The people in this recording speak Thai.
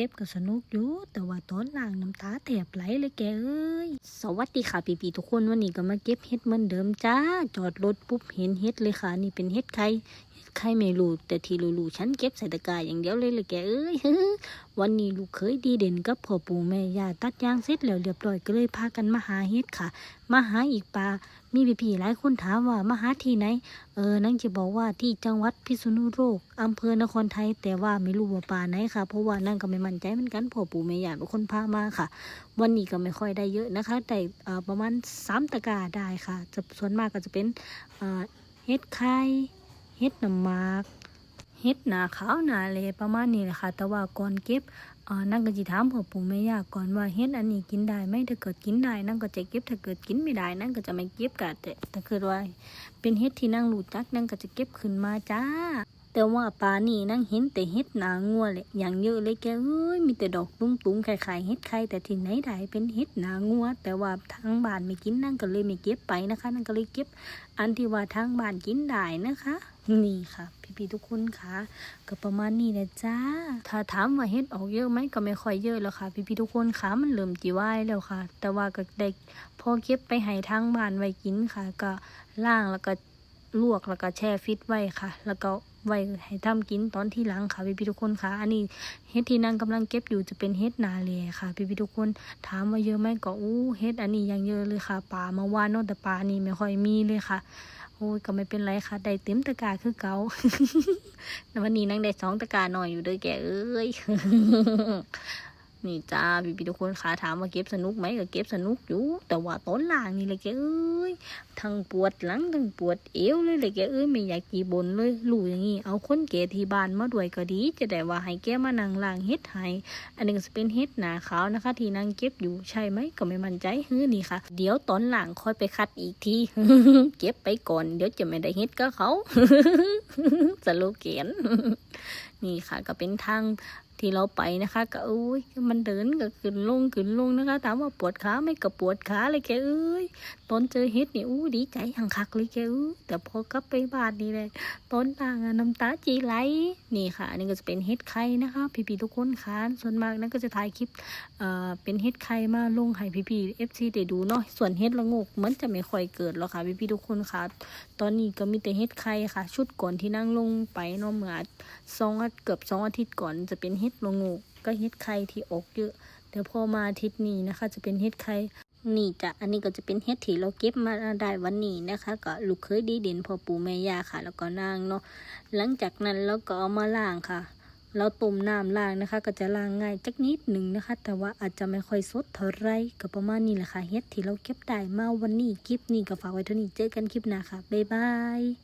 ก็บก็สนุกอยู่ แต่ว่าตอนล่างน้ำตาแทบไหลเลยแกเอ้ย สวัสดีค่ะพี่ๆทุกคนวันนี้ก็มาเก็บเห็ดเหมือนเดิมจ้า จอดรถปุ๊บเห็นเห็ดเลยค่ะ นี่เป็นเห็ดไข่ ไข่ไม่รู้แต่ที่รู้ๆฉันเก็บใส่ตะกร้าอย่างเดียวเลยเลยแกเอ้ยวันนี้ลูกเคยดีเด่นกับพ่อปู่แม่ย่าตัดยางเสร็จแล้วเรียบร้อยก็เลยพากันมาหาเห็ดค่ะ มาหาอีกปลามีพี่ๆหลายคนถามว่ามาหาที่ไหน เออนั่งจะบอกว่าที่จังหวัดพิษณุโลกอำเภอนครไทย แต่ว่าไม่รู้ว่าป่าไหนค่ะ เพราะว่านั่งก็ไม่มั่นใจเหมือนกันพ่อปู่แม่ย่าเป็นคนพามาค่ะ วันนี้ก็ไม่ค่อยได้เยอะนะคะ แต่ประมาณสามตะกร้าได้ค่ะจะส่วนมากก็จะเป็นเฮ็ดไข่ เฮ็ดน้ำมากเฮ็ดหนาขาวหนาเลประมาณนี้แหละค่ะ แต่ว่าก่อนเก็บนั่งก็จะถามพ่อปู่แม่ย่าก่อนว่าเฮ็ดอันนี้กินได้ไหมถ้าเกิดกินได้นั่งก็จะเก็บถ้าเกิดกินไม่ได้นั่งก็จะไม่เก็บกันแต่ถ้าเกิดว่าเป็นเฮ็ดที่นั่งรู้จักนั่งก็จะเก็บขึ้นมาจ้า แต่ว่าปลานี่นั่งเห็นแต่เฮ็ดหนางัวเลยอย่างเยอะเลยแกเอ้ยมีแต่ดอกตุ้งๆคล้ายๆเฮ็ดไข่แต่ที่ไหนได้เป็นเฮ็ดหนางัว แต่ว่าทางบ้านไม่กินนั่งก็เลยไม่เก็บไปนะคะ นั่งก็เลยเก็บ อันที่ว่าทางบ้านกินได้นะคะ นี่ค่ะ พี่ๆทุกคนค่ะก็ประมาณนี้นะจ้า ถ้าถามว่าเฮ็ดออกเยอะไหมก็ไม่ค่อยเยอะแล้วค่ะ พี่ๆทุกคนค่ะมันเริ่มจีวายแล้วค่ะ แต่ว่าก็ได้พอเก็บไปให้ทางบ้านไว้กินค่ะ ก็ล่างแล้วก็ลวกแล้วก็แช่ฟิตไว้ค่ะ แล้วก็ไว้ให้ทำกินตอนที่หลังค่ะพี่พี่ทุกคนค่ะ อันนี้เฮ็ดที่นั่งกำลังเก็บอยู่จะเป็นเฮ็ดนาเลค่ะพี่พี่ทุกคนถามว่าเยอะไหมก็อู้เฮ็ดอันนี้ยังเยอะเลยค่ะปลาเมื่อวานนอะแต่ปลานี่ไม่ค่อยมีเลยค่ะ โอ้ยก็ไม่เป็นไรค่ะ ได้เต็มตะกร้าคือเกาแต่วันนี้นั่งได้สองตะกร้าหน่อยอยู่เด้อแกเอ้ย นี่จ้าพี่พี่ๆทุกคนค่ะถามว่าเก็บสนุกไหมก็เก็บสนุกอยู่ แต่ว่าต้นล่างนี่เลยแกเอ้ยทั้งปวดหลังทั้งปวดเอวเลยเลยแกเอ้ยไม่อยากกี่บนเลยรู้อย่างงี้เอาคนแก่ที่บ้านมาด้วยก็ดี จะได้ว่าให้แกมานั่งล้างเฮ็ดให้อันนี้ก็จะเป็นเฮ็ดหนาขาวนะคะ ที่นั่งเก็บอยู่ใช่ไหมก็ไม่มั่นใจเฮ้อนี่ค่ะ เดี๋ยวตอนหลังค่อยไปคัดอีกทีเก็บไปก่อนเดี๋ยวจะไม่ได้เฮ็ดก็เขาสโลแกนนี่ค่ะก็เป็นทาง ที่เราไปนะคะ ก็อุ้ยมันเดินก็ขึ้นลงขึ้นลงนะคะ ถามว่าปวดขาไม่ก็ปวดขาเลยแกเอ้ยตอนเจอเฮ็ดนี่อู้ดีใจหังคักเลยแกอู้แต่พอกลับไปบ้านนี่เลยตอนต่างน้ำตาจีไหลนี่ค่ะอันนี้ก็จะเป็นเฮ็ดไข่นะคะพี่ๆทุกคนค่ะส่วนมากนั่นก็จะถ่ายคลิปเอ่อเป็นเฮ็ดไข่มาลงให้พี่ๆเอฟซีได้ดูเนาะส่วนเฮ็ดละงกมันจะไม่ค่อยเกิดหรอกค่ะพี่ๆทุกคนค่ะตอนนี้ก็มีแต่เฮ็ดไข่ค่ะ ชุดก่อนที่นั่งลงไปเนาะเมื่อสองอาทิตย์เกือบสองอาทิตย์ก่อนจะเป็นเฮ็ดละโงกก็เฮ็ดไข่ที่อกเยอะแต่พอมาอาทิตย์นี้นะคะ จะเป็นเฮ็ดไข่นี่จ้ะอันนี้ก็จะเป็นเห็ดที่เราเก็บมาได้วันนี้นะคะ ก็ลูกเคยดีเด่นพ่อปู่แม่ย่าค่ะ แล้วก็นางเนาะหลังจากนั้นเราก็เอามาล้างค่ะเราต้มน้ำล้างนะคะ ก็จะล้างง่ายจักนิดหนึ่งนะคะ แต่ว่าอาจจะไม่ค่อยสดเท่าไรก็ประมาณนี้แหละค่ะเห็ดที่เราเก็บได้มาวันนี้คลิปนี้ก็ฝากไว้เท่านี้เจอกันคลิปหน้าค่ะบ๊ายบาย